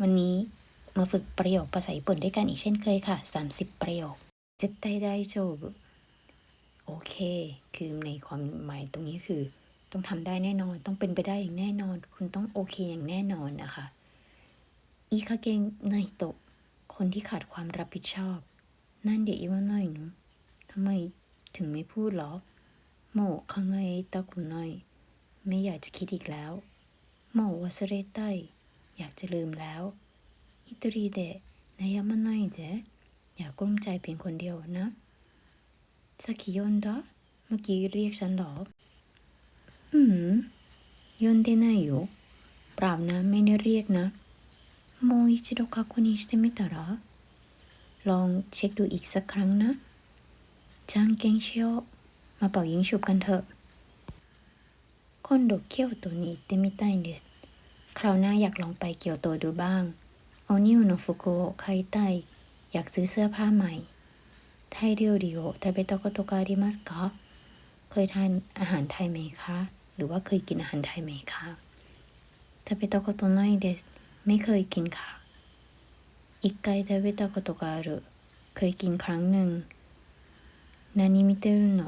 วันนี้มาฝึกประโยคภาษาญี่ปุ่นด้วยกันอีกเช่นเคยค่ะ 30 ประโยคเซตไตได้โจบโอเค คือในความหมายตรงนี้คือ ต้องทำได้แน่นอน ต้องเป็นไปได้อย่างแน่นอน คุณต้องโอเคอย่างแน่นอนนะคะอีคาเกงนายโตคนที่ขาดความรับผิดชอบ นั่นเดี๋ยวอีว่าน้อยหนูทำไมถึงไม่พูดหรอโมคังไงตาคุณน้อย ไม่อยากจะคิดอีกแล้วโมวัสเรไต อยากจะลืมแล้วฮิตรีเดะนายามาไนเดะอย่ากลุ้มใจเพียงคนเดียวนะสกิยอนดะเมื่อกี้เรียกฉันหรอ อืมยอนเดนายโยเปล่านะไม่ได้เรียกนะโมอิชิโดคาคุนิสเตมิตาระลองเช็คดูอีกสักครั้งนะจังเกงชิโอมาเป่ายิงฉุบกันเถอะ今度京都に行ってみたいんです คราวหน้าอยากลองไปเกียวโตดูบ้างโอนิวโนฟุโกะไคไตอยากซื้อเสื้อผ้าใหม่ไทเรียวดิโอทาเบโตโกโตกาดิมัสกะเคยทานอาหารไทยไหมคะ หรือว่าเคยกินอาหารไทยไหมคะทาเบโตโกโตไนเดสไม่เคยกินค่ะอีกไกทาเบโตโกโตการุเคยกินครั้งหนึ่งนานิมิเตรุโน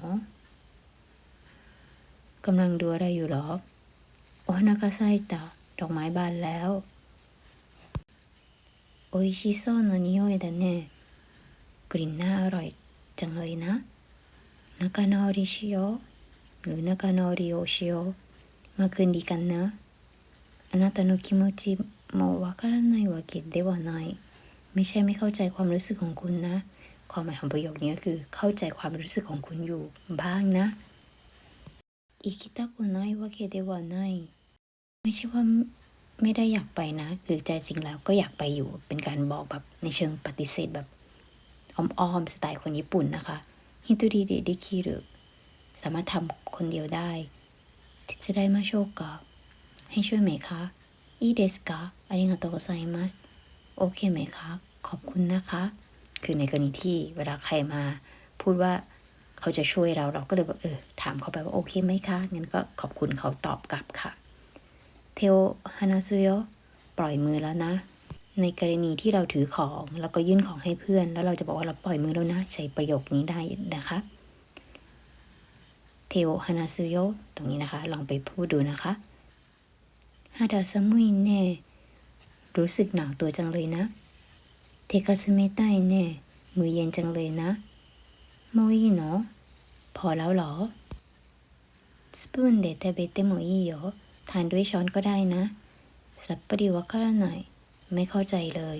กำลังดูอะไรอยู่หรอโอฮานากาไซตะ ดอกไม้บานแล้วโออิชิโซโนนิโอเดะเน่กลิ่นน่าอร่อยจังเลยนะนากาโนริชิโอหรือนากาโนริโอชิโอมาคืนดีกันนะあなたの気持ちもわからないわけではないไม่ใช่ไม่เข้าใจความรู้สึกของคุณนะ ความหมายของประโยคนี้คือ เข้าใจความรู้สึกของคุณอยู่บ้างนะ生きたくないわけではない ไม่ใช่ว่าไม่ได้อยากไปนะ คือใจจริงแล้วก็อยากไปอยู่ เป็นการบอกแบบในเชิงปฏิเสธแบบอ้อมๆสไตล์คนญี่ปุ่นนะคะฮิตุริเดดิคิรุสามารถทำคนเดียวได้ทิจะได้มาโชคกะให้ช่วยไหมคะอีเดสกะอาริงาโตไซมัสโอเคไหมคะ ขอบคุณนะคะ คือในกรณีที่เวลาใครมา พูดว่าเขาจะช่วยเราเราก็เลยแบบเออถามเขาไปว่าโอเคไหมคะงั้นก็ขอบคุณเขาตอบกลับค่ะ เทโอฮานาซุโยปล่อยมือแล้วนะ ในกรณีที่เราถือของแล้วก็ยื่นของให้เพื่อน แล้วเราจะบอกว่าเราปล่อยมือแล้วนะ ใช้ประโยคนี้ได้นะคะเทโอฮานาซุโยตรงนี้นะคะ ลองไปพูดดูนะคะฮาดาซามุยเน่รู้สึกหนาวตัวจังเลยนะ เทคาสเมไตเน่มือเย็นจังเลยนะโมอีโนพอแล้วหรอสปูนเดทเบเตโมอีโย ทานด้วยช้อนก็ได้นะสับปะริวะคารไหนไม่เข้าใจเลย